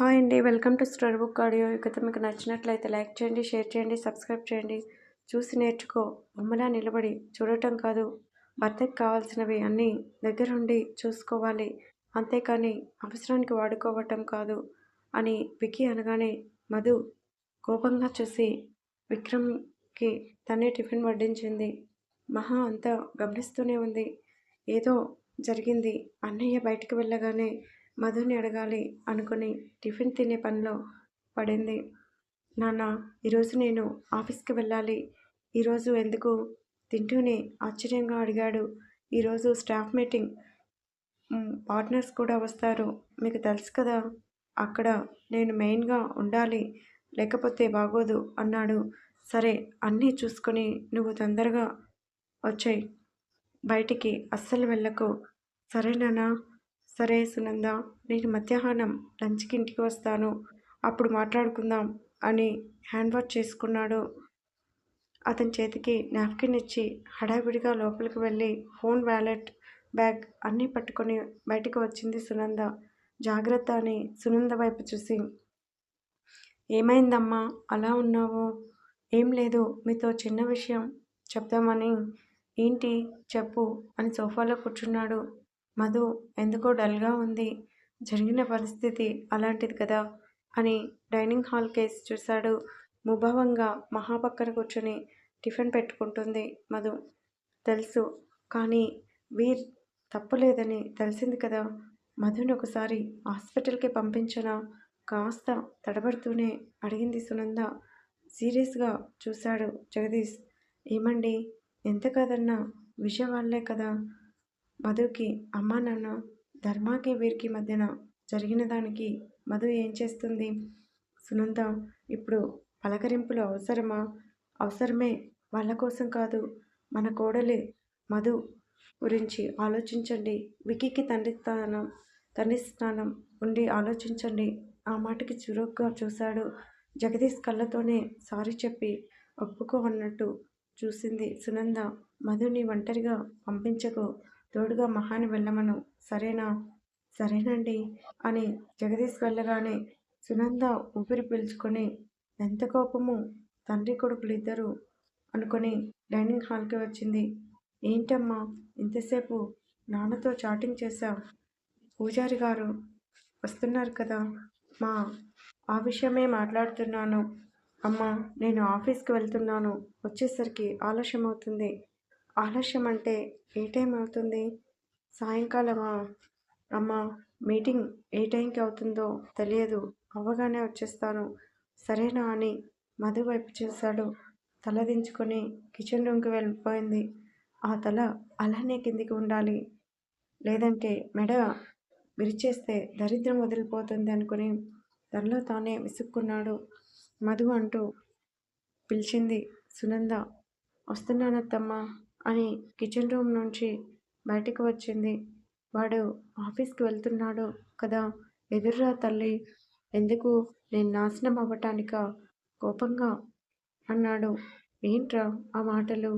Hi అండి. Welcome to story book audio. ఈ కథ మీకు నచ్చినట్లయితే లైక్ చేయండి షేర్ చేయండి సబ్స్క్రైబ్ చేయండి. చూసి నేర్చుకో. బొమ్మలా నిలబడి చూడటం కాదు. భర్తకు కావాల్సినవి అన్నీ దగ్గరుండి చూసుకోవాలి. అంతేకాని అవసరానికి వాడుకోవటం కాదు అని వికీ అనగానే మధు కోపంగా చూసి విక్రమ్కి తనే టిఫిన్ వడ్డించింది. మహా అంతా గమనిస్తూనే ఉంది. ఏదో జరిగింది. అన్నయ్య బయటికి వెళ్ళగానే మధుని అడగాలి అనుకుని టిఫిన్ తినే పనిలో పడింది. నాన్న ఈరోజు నేను ఆఫీస్కి వెళ్ళాలి. ఈరోజు ఎందుకు? తింటూనే ఆశ్చర్యంగా అడిగాడు. ఈరోజు స్టాఫ్ మీటింగ్. పార్ట్నర్స్ కూడా వస్తారు. మీకు తెలుసు కదా అక్కడ నేను మెయిన్గా ఉండాలి. లేకపోతే బాగోదు అన్నాడు. సరే అన్నీ చూసుకొని నువ్వు తొందరగా వచ్చాయి. బయటికి అస్సలు వెళ్ళకు. సరేనా సరే సునంద నేను మధ్యాహ్నం లంచ్కి ఇంటికి వస్తాను. అప్పుడు మాట్లాడుకుందాం అని హ్యాండ్ వాష్ చేసుకున్నాడు. అతని చేతికి నాప్కిన్ ఇచ్చి హడావిడిగా లోపలికి వెళ్ళి ఫోన్ వ్యాలెట్ బ్యాగ్ అన్నీ పట్టుకొని బయటకు వచ్చింది సునంద. జాగ్రత్త అని సునంద వైపు చూసి ఏమైందమ్మా? అలా ఉన్నావు? ఏం లేదు. మీతో చిన్న విషయం చెప్దామని. ఏంటి? చెప్పు అని సోఫాలో కూర్చున్నాడు. మధు ఎందుకో డల్గా ఉంది. జరిగిన పరిస్థితి అలాంటిది కదా? అని డైనింగ్ హాల్ కేసు చూశాడు. ముభావంగా మహా పక్కన కూర్చొని టిఫిన్ పెట్టుకుంటుంది మధు. తెలుసు కానీ వీర్ తప్పులేదని తెలిసింది కదా? మధుని ఒకసారి హాస్పిటల్కి పంపించనా? కాస్త తడబడుతూనే అడిగింది సునంద. సీరియస్గా చూశాడు జగదీష్. ఏమండి? ఎంత కాదన్నా? విజయవాళ్ళే కదా? మధుకి అమ్మ నాన్న ధర్మాకి వీరికి మధ్యన జరిగిన దానికి మధు ఏం చేస్తుంది? సునంద ఇప్పుడు పలకరింపులు అవసరమా? అవసరమే వాళ్ళ కోసం కాదు మన కోడలి మధు గురించి ఆలోచించండి. వికీకి తండ్రి స్థానం తండ్రి స్థానం ఉండి ఆలోచించండి. ఆ మాటకి చురుగ్గా చూశాడు. జగదీష్ కళ్ళతోనే సారీ చెప్పి ఒప్పుకో అన్నట్టు చూసింది సునంద. మధుని ఒంటరిగా పంపించకు. తోడుగా మహాని వెళ్ళమను. సరేనా? సరేనండి అని జగదీష్ వెళ్ళగానే సునంద ఊపిరి పీల్చుకొని ఎంత కోపము? తండ్రి కొడుకులు ఇద్దరు? అనుకొని డైనింగ్ హాల్కి వచ్చింది. ఏంటమ్మా? ఇంతసేపు నాన్నతో చాటింగ్ చేశా పూజారి గారు వస్తున్నారు కదా? మా ఆ విషయమే మాట్లాడుతున్నాను. అమ్మా నేను ఆఫీస్కి వెళ్తున్నాను. వచ్చేసరికి ఆలస్యం అవుతుంది ఆలస్యం అంటే ఏ టైం అవుతుంది? సాయంకాలమా? అమ్మ మీటింగ్ ఏ టైంకి అవుతుందో తెలియదు. అవ్వగానే వచ్చేస్తాను. సరేనా అని మధు వైపు చేశాడు. తల దించుకొని కిచెన్ రూమ్కి వెళ్ళిపోయింది. ఆ తల అలానే కిందికి ఉండాలి. లేదంటే మెడ విరిచేస్తే దరిద్రం వదిలిపోతుంది అనుకుని తనలో తానే విసుక్కున్నాడు. మధు అంటూ పిలిచింది సునంద వస్తున్నానత్తమ్మా. అని కిచెన్ రూమ్ నుంచి బయటికి వచ్చింది. వాడు ఆఫీస్కి వెళ్తున్నాడు కదా ఎదుర్రా తల్లి ఎందుకు నేను నాశనం అవ్వటానిక? కోపంగా అన్నాడు. ఏంట్రా ఆ మాటలు?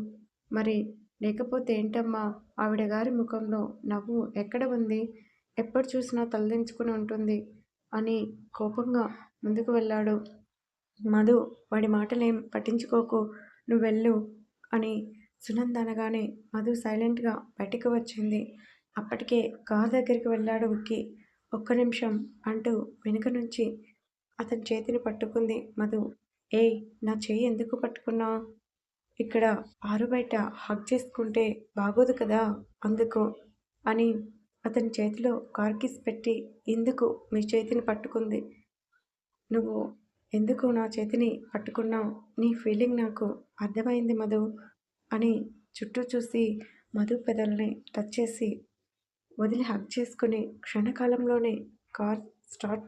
మరి లేకపోతే ఏంటమ్మా? ఆవిడ గారి ముఖంలో నవ్వు ఎక్కడ ఉంది? ఎప్పుడు చూసినా తలదించుకుని ఉంటుంది అని కోపంగా ముందుకు వెళ్ళాడు. మధు వాడి మాటలేం పట్టించుకోకు నువ్వు వెళ్ళు అని సునంద్ అనగానే మధు సైలెంట్గా బయటికి వచ్చింది. అప్పటికే కార్ దగ్గరికి వెళ్ళాడు ఉక్కి ఒక్క నిమిషం అంటూ వెనుక నుంచి అతని చేతిని పట్టుకుంది మధు. ఏయ్ నా చేయి ఎందుకు పట్టుకున్నా? ఇక్కడ ఆరు బయట హక్ చేసుకుంటే బాగోదు కదా అందుకు అని అతని చేతిలో కార్కిస్ పెట్టి ఎందుకు మీ చేతిని పట్టుకుంది? నువ్వు ఎందుకు నా చేతిని పట్టుకున్నావు? నీ ఫీలింగ్ నాకు అర్థమైంది మధు. అని చుట్టూ చూసి మధు పెదల్ని టచ్ చేసి వదిలి హక్ చేసుకుని క్షణకాలంలోనే కార్ స్టార్ట్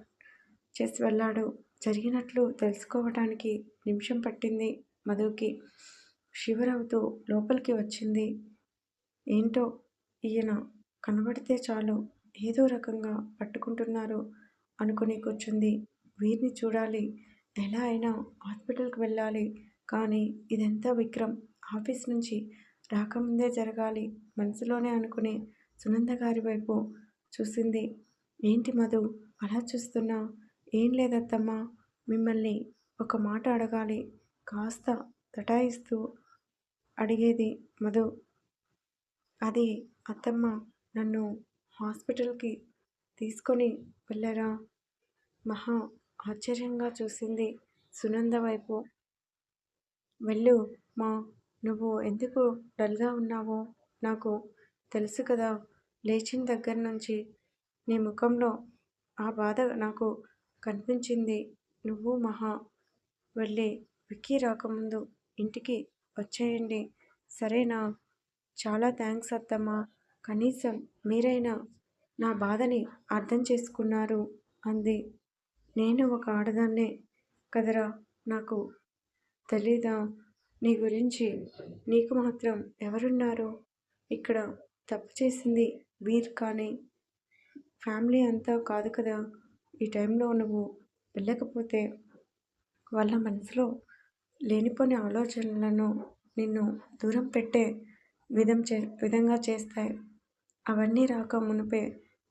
చేసి వెళ్ళాడు. జరిగినట్లు తెలుసుకోవడానికి నిమిషం పట్టింది మధుకి. శివరావుతో లోపలికి వచ్చింది. ఏంటో ఈయన కనబడితే చాలు ఏదో రకంగా పట్టుకుంటున్నారు అనుకుని కూర్చుంది. వీరిని చూడాలి. ఎలా అయినా హాస్పిటల్కి వెళ్ళాలి. కానీ ఇదంతా విక్రమ్. ఆఫీస్ నుంచి రాకముందే జరగాలి మనసులోనే అనుకుని సునంద గారి వైపు చూసింది. ఏంటి మధు అలా చూస్తున్నా? ఏం లేదత్తమ్మా మిమ్మల్ని ఒక మాట అడగాలి. కాస్త తటాయిస్తూ అడిగేది మధు. అది అత్తమ్మ నన్ను హాస్పిటల్కి తీసుకొని వెళ్ళారా? మహా ఆశ్చర్యంగా చూసింది సునంద వైపు. వెళ్ళు మా నువ్వు ఎందుకు డల్గా ఉన్నావో నాకు తెలుసు కదా. లేచిన దగ్గర నుంచి నీ ముఖంలో ఆ బాధ నాకు కనిపించింది. నువ్వు మహా వెళ్ళి విక్కీ రాకముందు ఇంటికి వచ్చేయండి. సరేనా? చాలా థ్యాంక్స్ అత్తమ్మా. కనీసం మీరైనా నా బాధని అర్థం చేసుకున్నారు అంది. నేను ఒక ఆడదాన్నే కదరా నాకు తెలీదా? నీ గురించి నీకు మాత్రం ఎవరున్నారు ఇక్కడ తప్పు చేసింది వీర్ కానీ. ఫ్యామిలీ అంతా కాదు కదా ఈ టైంలో నువ్వు వెళ్ళకపోతే వాళ్ళ మనసులో లేనిపోని ఆలోచనలను నిన్ను దూరం పెట్టే విధం చే విధంగా చేస్తాయి. అవన్నీ రాక మునిపే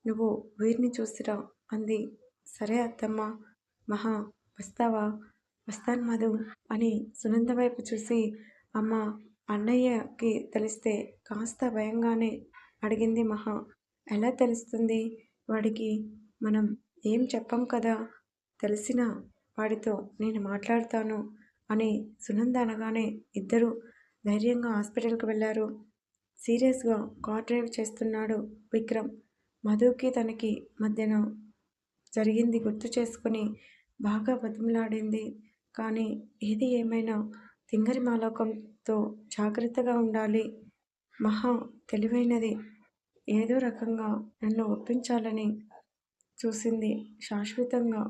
నువ్వు వీరిని చూసిరా అంది. సరే అత్తమ్మ మహా వస్తావా? వస్తాను మధు అని సునంద వైపు చూసి అమ్మ అన్నయ్యకి తెలిస్తే కాస్త భయంగానే అడిగింది మహా. ఎలా తెలుస్తుంది వాడికి? మనం ఏం చెప్పం కదా? తెలిసిన వాడితో నేను మాట్లాడతాను అని సునంద అనగానే ఇద్దరు ధైర్యంగా హాస్పిటల్కి వెళ్ళారు సీరియస్గా కార్ డ్రైవ్ చేస్తున్నాడు విక్రమ్. మధుకి తనకి మధ్యన జరిగింది గుర్తు చేసుకుని బాగా బతిమలాడింది. కానీ ఏది ఏమైనా తింగరి మాలోకంతో జాగ్రత్తగా ఉండాలి. మహా తెలివైనది. ఏదో రకంగా నన్ను ఒప్పించాలని చూసింది శాశ్వతంగా.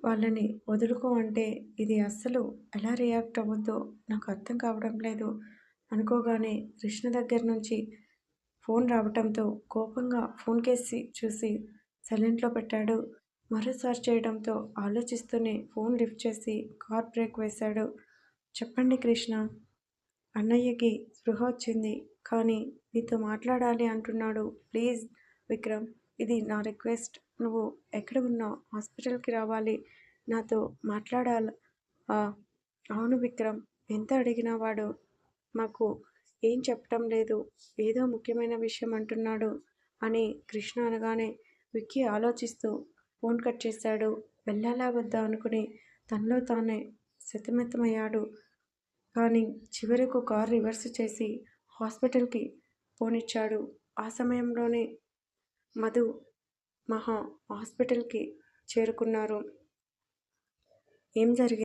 వాళ్ళని వదులుకో అంటే ఇది అస్సలు ఎలా రియాక్ట్ అవ్వద్దో నాకు అర్థం కావడం లేదు. అనుకోగానే కృష్ణ దగ్గర నుంచి ఫోన్ రావటంతో కోపంగా ఫోన్ కేసి చూసి సైలెంట్లో పెట్టాడు. మరోసారి చేయడంతో ఆలోచిస్తూనే ఫోన్ లిఫ్ట్ చేసి కార్ బ్రేక్ వేశాడు. చెప్పండి కృష్ణ. అన్నయ్యకి స్పృహ వచ్చింది. కానీ నీతో మాట్లాడాలి అంటున్నాడు. ప్లీజ్ విక్రమ్ ఇది నా రిక్వెస్ట్. నువ్వు ఎక్కడ ఉన్నావు? హాస్పిటల్కి రావాలి. నాతో మాట్లాడాలి. అవును విక్రమ్ ఎంత అడిగినా వాడు మాకు ఏం చెప్పటం లేదు. ఏదో ముఖ్యమైన విషయం అంటున్నాడు అని కృష్ణ అనగానే విక్కీ ఆలోచిస్తూ ఫోన్ కట్ చేశాడు. వెళ్ళాలా వద్దా అనుకుని తనలో తానే సతమతమయ్యాడు. కానీ చివరకు కారు రివర్స్ చేసి హాస్పిటల్కి పోనిచ్చాడు. ఆ సమయంలోనే మధు మహా హాస్పిటల్కి చేరుకున్నారు. ఏం జరిగింది?